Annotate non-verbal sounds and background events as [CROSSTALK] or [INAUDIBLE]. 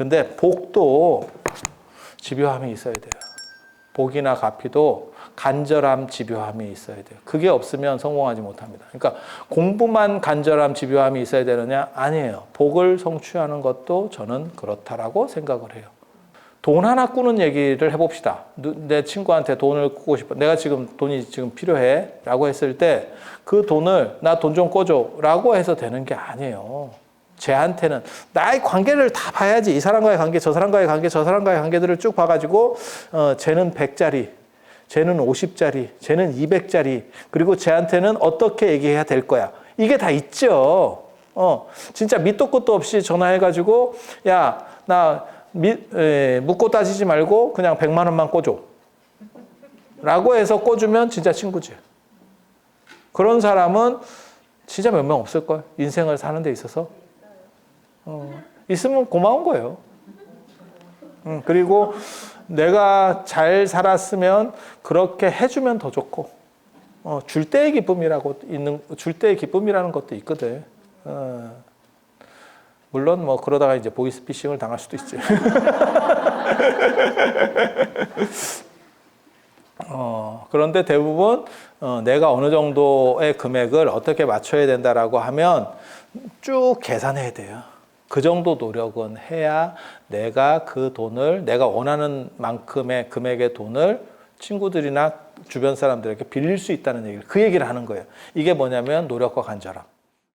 근데 복도 집요함이 있어야 돼요. 복이나 가피도 간절함, 집요함이 있어야 돼요. 그게 없으면 성공하지 못합니다. 그러니까 공부만 간절함, 집요함이 있어야 되느냐? 아니에요. 복을 성취하는 것도 저는 그렇다라고 생각을 해요. 돈 하나 꾸는 얘기를 해봅시다. 누- 내 친구한테 돈을 꾸고 싶어. 내가 지금 돈이 지금 필요해. 라고 했을 때 그 돈을 나 돈좀 꿔줘. 라고 해서 되는 게 아니에요. 쟤한테는 나의 관계를 다 봐야지. 이 사람과의 관계, 저 사람과의 관계, 저 사람과의 관계들을 쭉 봐가지고, 어, 쟤는 100짜리, 쟤는 50짜리, 쟤는 200짜리, 그리고 쟤한테는 어떻게 얘기해야 될 거야. 이게 다 있죠. 어, 진짜 밑도 끝도 없이 전화해가지고, 야, 나 미, 에, 묻고 따지지 말고 그냥 100만 원만 꿔줘. 라고 해서 꿔주면 진짜 친구지. 그런 사람은 진짜 몇 명 없을 걸. 인생을 사는 데 있어서. 어, 있으면 고마운 거예요. 음, 그리고 내가 잘 살았으면 그렇게 해주면 더 좋고, 어, 줄 때의 기쁨이라고 있는, 줄 때의 기쁨이라는 것도 있거든. 어, 물론 뭐 그러다가 이제 보이스피싱을 당할 수도 있지. [LAUGHS] 어, 그런데 대부분 어, 내가 어느 정도의 금액을 어떻게 맞춰야 된다라고 하면 쭉 계산해야 돼요. 그 정도 노력은 해야 내가 그 돈을 내가 원하는 만큼의 금액의 돈을 친구들이나 주변 사람들에게 빌릴 수 있다는 얘기를 그 얘기를 하는 거예요. 이게 뭐냐면 노력과 간절함.